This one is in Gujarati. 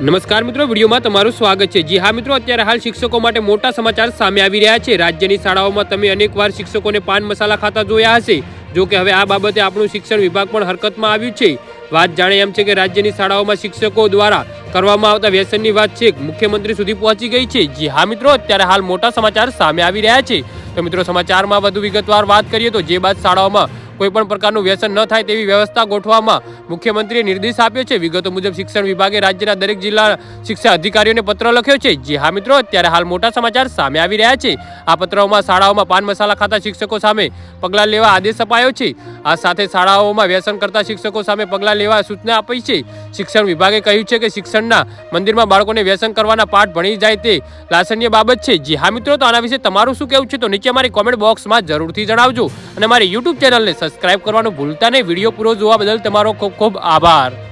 નમસ્કાર મિત્રો, વિડીયોમાં તમારું સ્વાગત છે. જી હા મિત્રો, અત્યારે હાલ શિક્ષકો માટે મોટા સમાચાર સામે આવી રહ્યા છે. રાજ્યની શાળાઓમાં તમે અનેકવાર શિક્ષકોને પાન મસાલા ખાતા જોયા હશે. જો કે હવે આ બાબતે આપણું શિક્ષણ વિભાગ પણ હરકતમાં આવ્યું છે. વાત જાણે એમ છે કે રાજ્યની શાળાઓમાં શિક્ષકો દ્વારા કરવામાં આવતા વ્યસનની વાત છે મુખ્યમંત્રી સુધી પહોંચી ગઈ છે. જી હા મિત્રો, અત્યારે હાલ મોટા સમાચાર સામે આવી રહ્યા છે. તો મિત્રો સમાચારમાં વધુ વિગતવાર વાત કરીએ તો જે બાદ શાળાઓમાં કોઈપણ પ્રકારનું વ્યસન ન થાય તેવી વ્યવસ્થા ગોઠવવામાં મુખ્યમંત્રીએ નિર્દેશ આપ્યો છે. વિગતો મુજબ શિક્ષણ વિભાગે રાજ્યના દરેક જિલ્લા શિક્ષા અધિકારીઓને પત્ર લખ્યો છે. જે હા મિત્રો, અત્યારે હાલ મોટા સમાચાર સામે આવી રહ્યા છે. આ પત્રોમાં શાળાઓમાં પાન મસાલા ખાતા શિક્ષકો સામે પગલાં લેવા આદેશ અપાયો છે. આ સાથે શાળાઓમાં વ્યસન કરતા શિક્ષકો સામે પગલાં લેવા સૂચના આપી છે. શિક્ષણ વિભાગે કહ્યું છે કે શિક્ષણના મંદિરમાં બાળકોને વ્યસન કરવાના પાઠ ભણી જાય તે લાસન્ય બાબત છે. જી હા મિત્રો, તો આના વિશે તમારું શું કહેવું છે? તો નીચે મારી કોમેન્ટ બોક્સમાં જરૂરથી જણાવજો અને મારી યુટ્યુબ ચેનલને સબસ્ક્રાઇબ કરવાનું ભૂલતા નહીં. વીડિયો પૂરો જોવા બદલ તમારો ખૂબ ખૂબ આભાર.